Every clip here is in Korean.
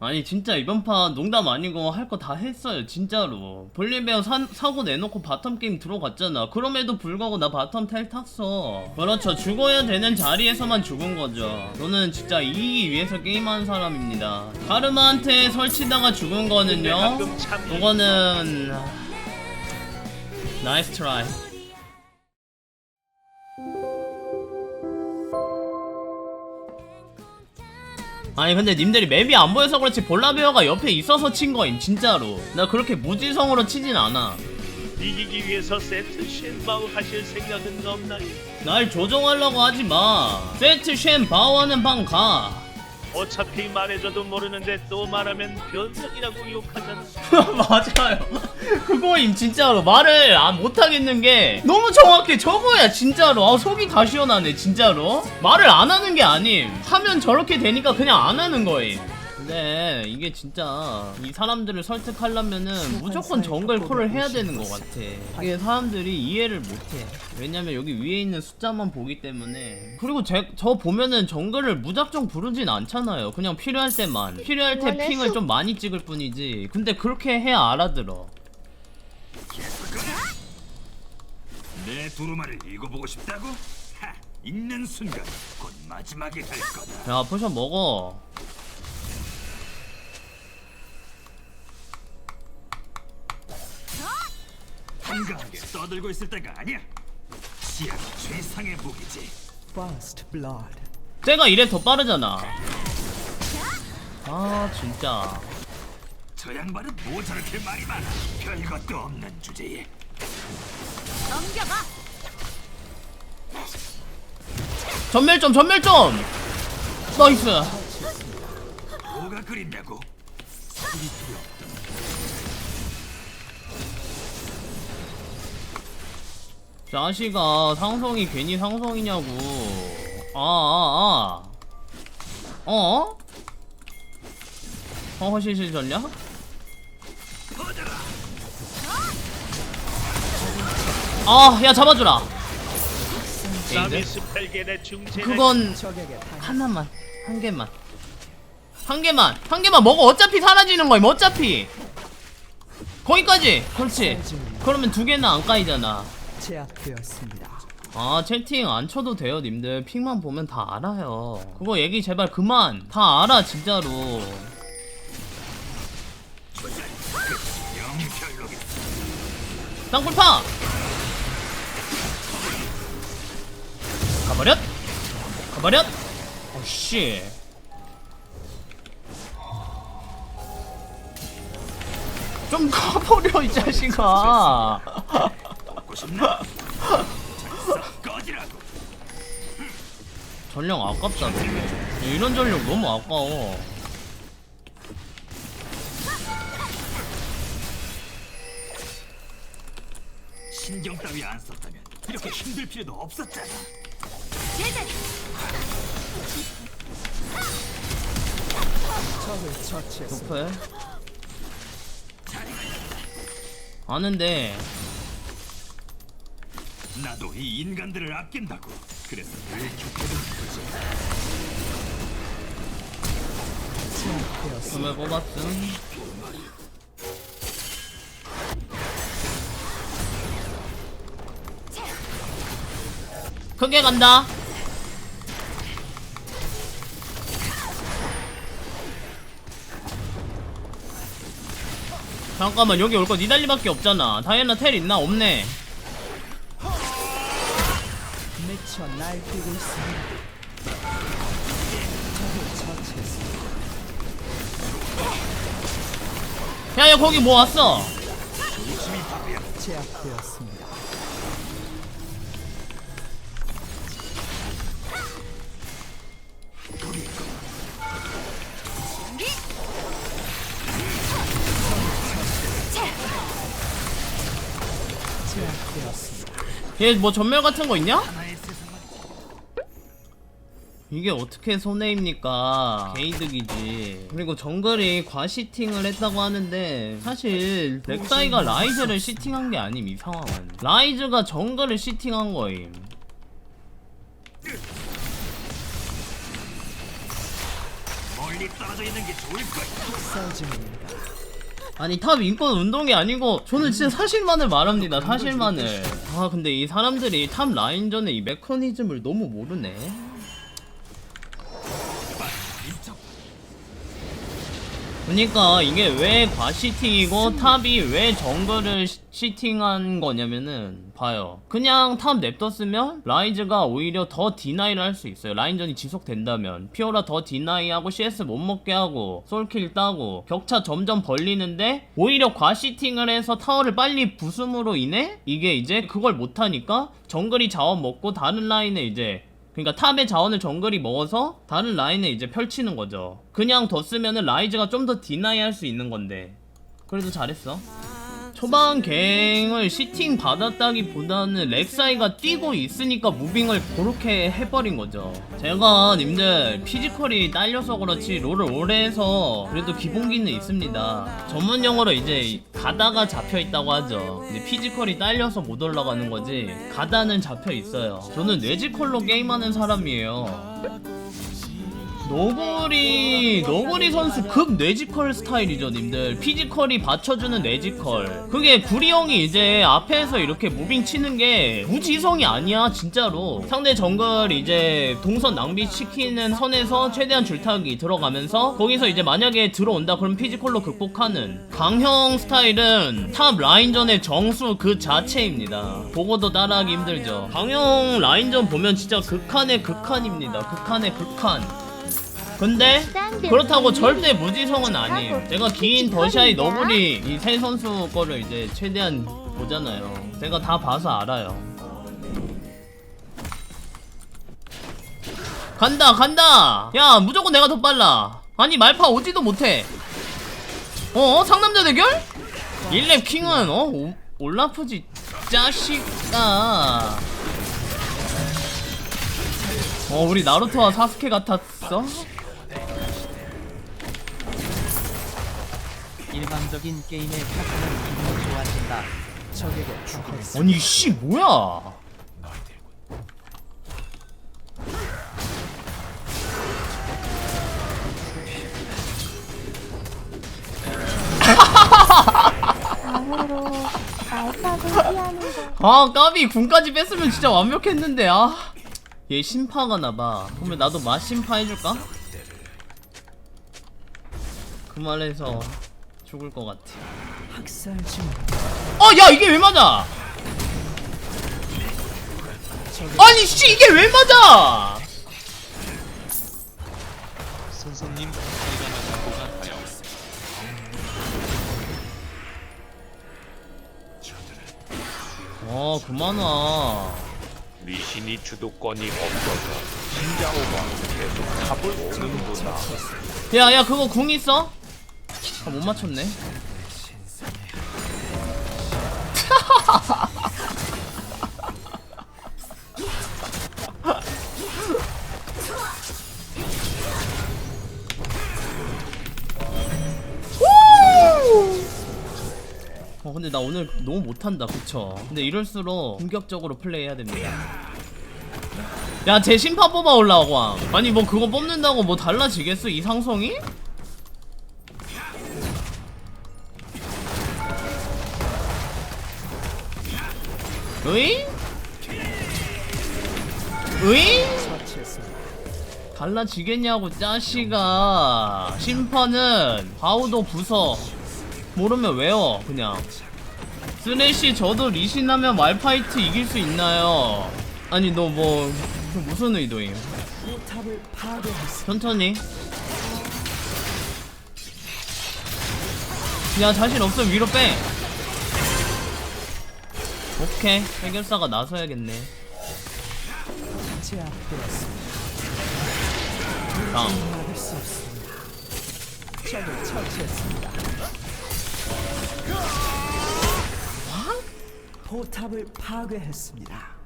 아니 진짜 이번 판 농담 아니고 할 거 다 했어요 진짜로. 볼리베어 사, 사고 내놓고 바텀 게임 들어갔잖아. 그럼에도 불구하고 나 바텀 텔 탔어. 그렇죠. 죽어야 되는 자리에서만 죽은 거죠. 저는 진짜 이기기 위해서 게임하는 사람입니다. 가르마한테 설치다가 죽은 거는요? 가끔 참 그거는 나이스 트라이 아니 근데 님들이 맵이 안 보여서 그렇지 볼라베어가 옆에 있어서 친 거임 진짜로 나 그렇게 무지성으로 치진 않아 이기기 위해서 세트 쉔바우 하실 생각은 없나요? 날 조종하려고 하지 마 세트 쉔 바워하는 방 가. 어차피 말해줘도 모르는데 또 말하면 변명이라고 욕하잖아. 맞아요. 그거임 진짜로 말을 안 못하겠는 게 너무 정확해 저거야 진짜로. 아 속이 다 시원하네 진짜로. 말을 안 하는 게 아님. 하면 저렇게 되니까 그냥 안 하는 거임. 근데 이게 진짜 이 사람들을 설득하려면은 무조건 정글 콜을 해야 되는 것 같아. 이게 사람들이 이해를 못해. 왜냐면 여기 위에 있는 숫자만 보기 때문에. 그리고 제, 저 보면은 정글을 무작정 부르진 않잖아요. 그냥 필요할 때만. 필요할 때 핑을 수- 좀 많이 찍을 뿐이지. 근데 그렇게 해야 알아들어. 내 두루마를 읽어보고 싶다고? 하, 읽는 순간 곧 마지막이 될 거다. 야 포션 먹어. 한가하게 떠들고 있을 때가 아니야. 시야가 최상의 무기지. First blood. 쟤가 이래 더 빠르잖아. 아 진짜. 저 양반은 뭐 저렇게 말이 많아? 별것도 없는 주제에. 넘겨봐. 전멸 좀 전멸 좀. 나이스. 뭐가 그립냐고? 자식아 상성이 괜히 상성이냐고. 아아 아. 어? 허허실실 전략? 아, 야 잡아주라. 그건 하나만, 한 개만, 한 개만, 한 개만 먹어. 어차피 사라지는 거임. 어차피. 거기까지. 그렇지. 그러면 두 개는 안 까이잖아. 제압되었습니다. 아 채팅 안 쳐도 돼요 님들. 픽만 보면 다 알아요. 그거 얘기 제발 그만. 다 알아 진짜로. 땅굴파! 가버렸! 가버렸! 어씨. 좀 가버려 이 자식아 싶나? 전력 아깝다 너무 이런 전력 너무 아까워 신경 따위 안 썼다면 이렇게 힘들 필요도 없었잖아. 적을 처치했습니다. 높을 아는데 나도 이 인간들을 아낀다고. 그래서 늘. 제압되었습니다. 숨을 뽑았음 크게 간다 잠깐만 여기 올 거 니달리밖에 없잖아 다이애나 텔 있나? 없네 미쳐 날뛰고 있습니다. 적을 처치했습니다. 야 야 거기 뭐 왔어 제압되었습니다. 제압되었습니다. 얘 뭐 전멸 같은 거 있냐? 이게 어떻게 손해입니까? 개이득이지. 그리고 정글이 과시팅을 했다고 하는데 사실 렉사이가 라이즈를 시팅한 게 아님 이 상황은. 라이즈가 정글을 시팅한 거임. 뭐 멀리 떨어져 있는 게 좋을 거야. 아니 탑 인권 운동이 아니고 저는 진짜 사실만을 말합니다 사실만을 아 근데 이 사람들이 탑 라인전의 이 메커니즘을 너무 모르네 그러니까 이게 왜 과시팅이고 탑이 왜 정글을 시- 시팅한 거냐면은 봐요. 그냥 탑 냅뒀으면 라이즈가 오히려 더 디나이를 할 수 있어요. 라인전이 지속된다면. 피오라 더 디나이하고 CS 못 먹게 하고 솔킬 따고 격차 점점 벌리는데 오히려 과시팅을 해서 타워를 빨리 부숨으로 인해 이게 이제 그걸 못하니까 정글이 자원 먹고 다른 라인에 이제 그러니까 탑의 자원을 정글이 먹어서 다른 라인에 이제 펼치는 거죠. 그냥 뒀으면은 라이즈가 좀 더 디나이 할 수 있는 건데. 그래도 잘했어. 초반 갱을 시팅 받았다기보다는 렉사이가 뛰고 있으니까 무빙을 그렇게 해버린 거죠. 제가 님들 피지컬이 딸려서 그렇지 롤을 오래 해서 그래도 기본기는 있습니다. 전문 용어로 이제 가다가 잡혀 있다고 하죠. 근데 피지컬이 딸려서 못 올라가는 거지 가다는 잡혀 있어요. 저는 뇌지컬로 게임하는 사람이에요. 너구리 너구리 선수 극 뇌지컬 스타일이죠 님들. 피지컬이 받쳐주는 뇌지컬. 그게 구리 형이 이제 앞에서 이렇게 무빙 치는 게 무지성이 아니야 진짜로. 상대 정글 이제 동선 낭비시키는 선에서 최대한 줄타기 들어가면서 거기서 이제 만약에 들어온다 그럼 피지컬로 극복하는 강형 스타일은 탑 라인전의 정수 그 자체입니다. 보고도 따라하기 힘들죠. 강형 라인전 보면 진짜 극한의 극한입니다. 극한의 극한 근데 그렇다고 절대 무지성은 아니에요. 제가 긴 더샤이 너구리 이 세 선수 거를 이제 최대한 보잖아요. 제가 다 봐서 알아요. 간다 간다. 야 무조건 내가 더 빨라. 아니 말파 오지도 못해. 어 상남자 대결? 1렙 킹은 어 오, 올라프지 짜식아. 어 우리 나루토와 사스케 같았어? 일반적인 게임의 패턴은 기분이 좋아진다. 적에게 죽었습니다. 아니 씨 뭐야? 방으로 알파고 피하는 거 아 까비 군까지 뺐으면 진짜 완벽했는데 아. 얘 심파가 나봐. 그러면 나도 맛 심파 해줄까? 그 말해서 죽을 것 같아. 학살 중입니다. 어, 야 이게 왜 맞아? 아니 씨 이게 왜 맞아? 선생님 시간을 갖고 가요. 어 그만 와. 리신이 주도권이 없어서 신자오가 계속 탑을 오는구나. 야 야 그거 궁 있어? 아, 못 맞췄네. 어 근데 나 오늘 너무 못한다 그쵸 근데 이럴수록 공격적으로 플레이해야 됩니다 야 제 심판 뽑아 올라와 아니 뭐 그거 뽑는다고 뭐 달라지겠어 이 상성이? 으이? 처치했습니다. 달라지겠냐고 짜시가 심판은 바우도 부서 모르면 외워 그냥 쓰레쉬 저도 리신하면 말파이트 이길 수 있나요? 아니 너뭐 무슨 파괴했습니다. 천천히 야 자신 없으면 위로 빼 오케이 해결사가 나서야겠네. 다음. 포탑을 파괴했습니다.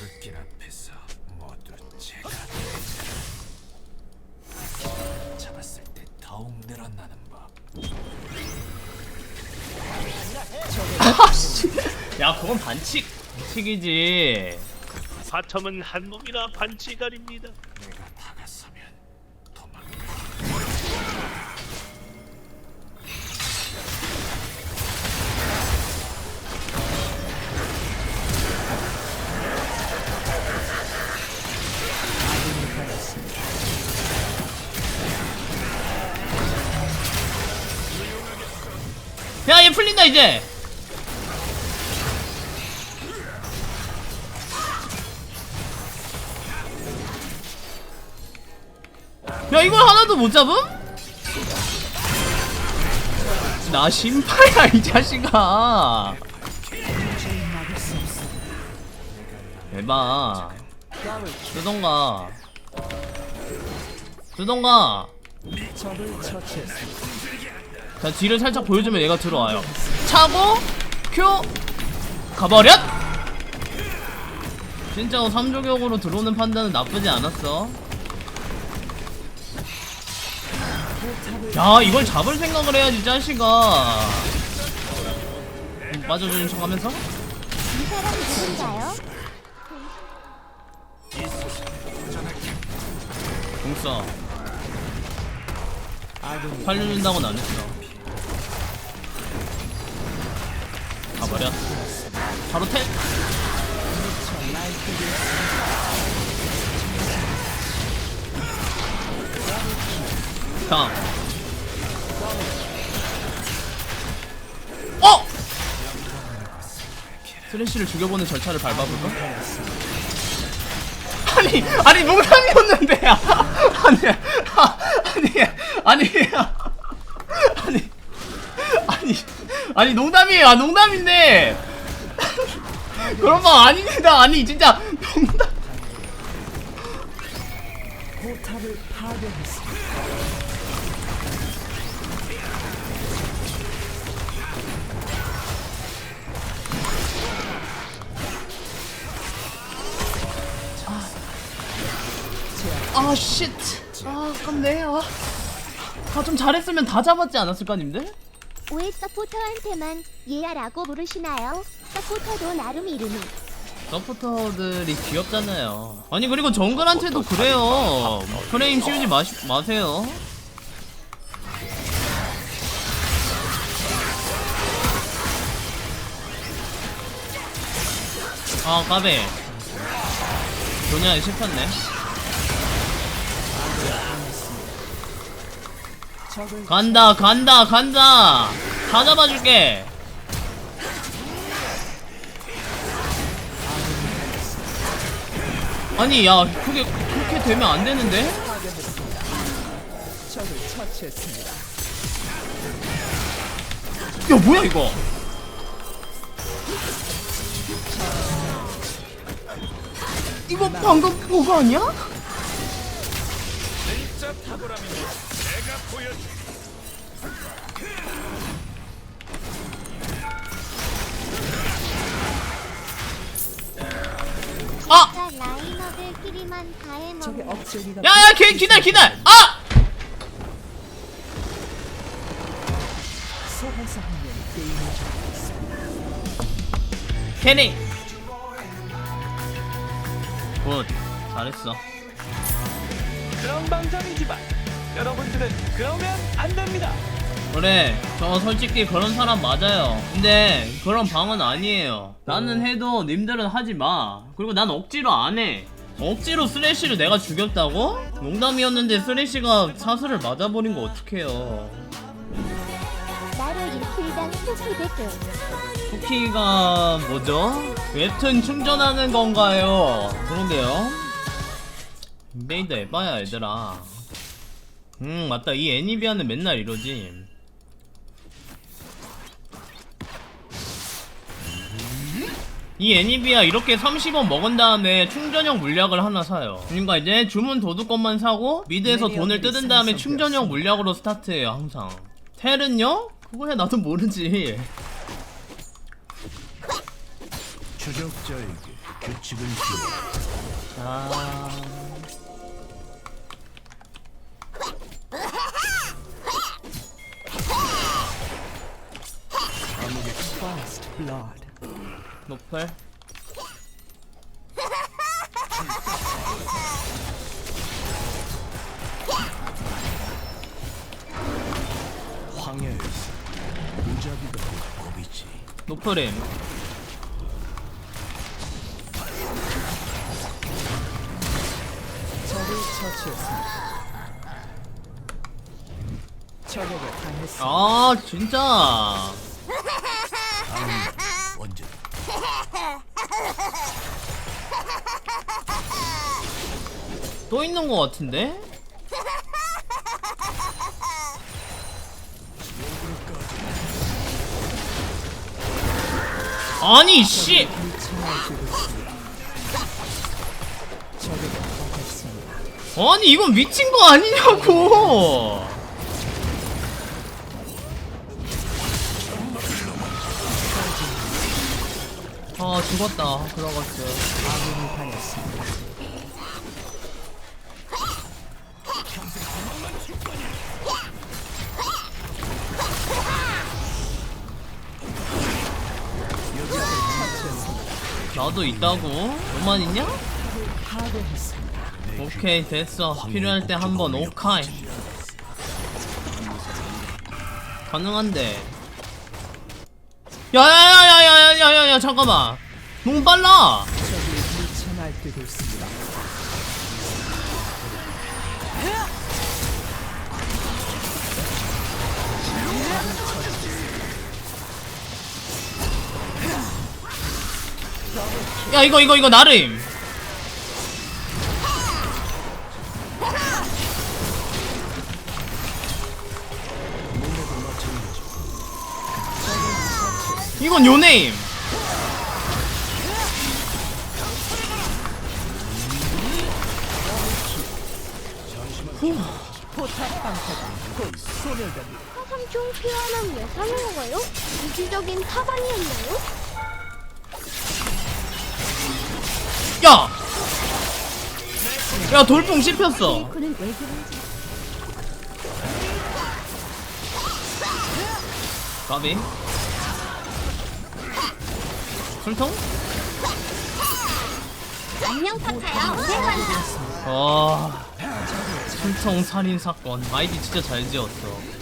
불길 앞에서 모두 제가 잡았을 때 더욱 늘어나는 법. 야 그건 반칙 반칙이지 바텀은 한 몸이라 반치갈입니다. 풀린다 이제 야 이걸 하나도 못 잡음? 나 심파야 이 자식아 대박 적을 처치했습니다. 자 뒤를 살짝 보여주면 얘가 들어와요. 차고 큐. 가버렸! 진짜 3조격으로 들어오는 판단은 나쁘지 않았어. 야 이걸 잡을 생각을 해야지 자식아. 음, 빠져주는 척 하면서? 아군이 살려준다고는 안 했어 버렸 바로 텔 다음 어! 스레쉬를 죽여보는 절차를 밟아볼까? 아니 아니 농담이었는데 아니 아니 아니 아니 아니 농담이에요 아 농담인데 그런 말 아닙니다 아니 진짜 농담 포탑을 파괴했습니다. 아 쉣. 아 아깝네 아. 아좀 잘했으면 다 잡았지 않았을까 님들? 왜 서포터한테만 얘야라고 부르시나요? 서포터도 나름 이름이. 서포터들이 귀엽잖아요. 아니 그리고 정글한테도 그래요. 프레임 씌우지 마시, 마세요. 아 까베. 조냐 실패했네. 적을 간다 간다 간다 다 잡아줄게 아니 야 그게 그렇게 되면 안 되는데. 야 뭐야 이거 이거 방금 그거 아니야? 내가 보여줄. 아! 다 해먹는 억제기가 야야 걔 기다려 기다려 아! 소환사 한명 게임을 굿 잘했어 그런 방송이지만 여러분들은 그러면 안 됩니다. 그래 저 솔직히 그런 사람 맞아요. 근데 그런 방은 아니에요. 나는 해도 님들은 하지마. 그리고 난 억지로 안해. 억지로 쓰레쉬를 내가 죽였다고? 농담이었는데 쓰레쉬가 사슬을 맞아버린 거 어떡해요. 나를 댓글 쿠키가 뭐죠? 웹툰 충전하는 건가요? 그런데요. 메이드 에바야 얘들아 음 맞다. 이 애니비아는 맨날 이러지. 이 애니비아 이렇게 30원 먹은 다음에 충전형 물약을 하나 사요. 그러니까 이제 주문 도둑것만 사고 미드에서 돈을 뜯은 다음에 충전형 물약으로 스타트해요 항상. 텔은요? 그거야 나도 모르지. 추적자에게 규칙을 지어 자 blood. 노플 황야에서 무자비가 법이지. 노플임 적을 처치했습니다. 적에게 당했습니다. 아 진짜 또 있는 것 같은데? 아니 씨 아니 이건 미친 거 아니냐고 죽었다 들어갔어 아군이 당했습니다. 나도 있다고? 너만 있냐? 파괴했습니다. 오케이 됐어 필요할 때 한번 오카이 가능한데 야야야야야야야야 잠깐만 너무 빨라. 야 이거 이거 이거 나름 이건 요네임 사는 건가요? 이기적인 타반이었나요? 야! 야 돌풍 씹혔어 그는 왜 그런지 까비 술통? 안녕 파파야 와 술통 살인 사건 아이디 진짜 잘 지었어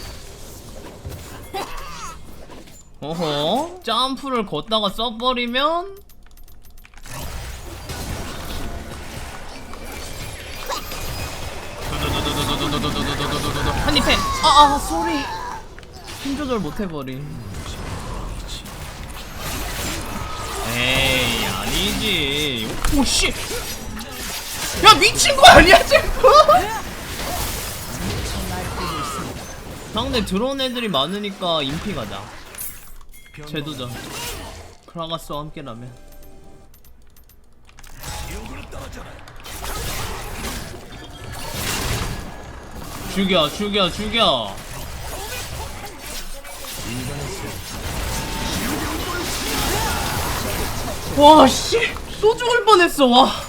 어허. 점프를 걷다가 써버리면 한입해. 아아 쏘리. 힘 조절 못해버림 에이 아니지. 오씨. 야 미친 거 아니야 지금? 상대 드론 애들이 많으니까 인피 가자 제도전. 크라가스와 함께라면. 죽여 죽여 죽여! 와씨! 또 죽을 뻔했어 와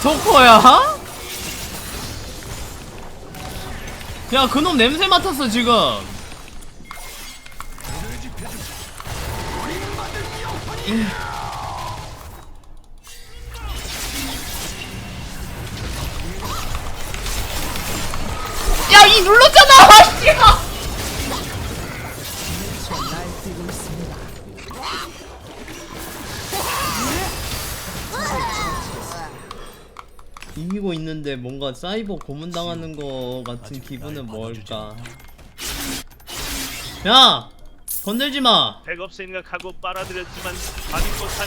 스토커야? 야, 그놈 냄새 맡았어, 지금. 이. 야, 이 눌렀잖아! 이기고 있는데 뭔가 사이버 고문당하는 거 같은 기분은 뭘까? 야! 건들지 마! 백업 생각하고 빨아들였지만 받은 못한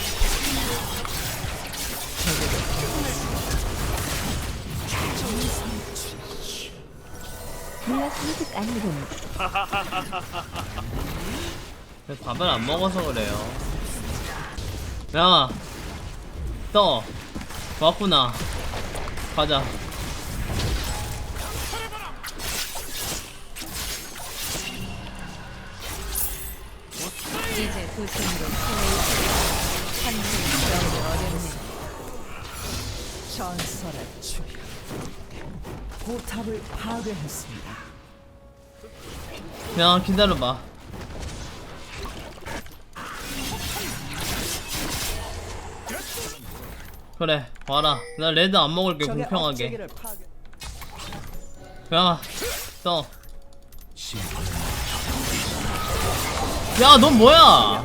블라스틱 아니군 밥을 안 먹어서 그래요. 야, 떠. 왔구나. 가자. 이제 어렵네. 전설의 출현. 포탑을 파괴했습니다. 야 기다려봐 그래 와라 나 레드 안 먹을게 공평하게 파괴. 야떠 야넌 뭐야.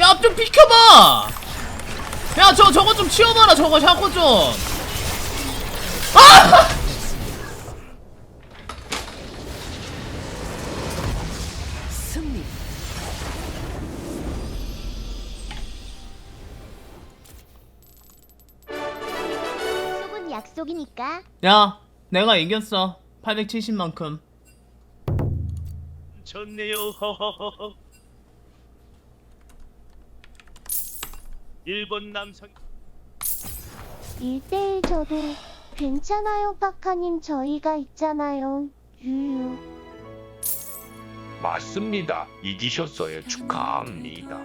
야 좀 비켜봐 야 저 저거 좀 치워봐라 저거 자꾸 좀 아! 약속이니까. 야 내가 이겼어 870만큼 좋네요. 허허허허. 일본 남성 1대1 저도 괜찮아요 박하님 저희가 있잖아요 유유 맞습니다. 이기셨어요. 축하합니다.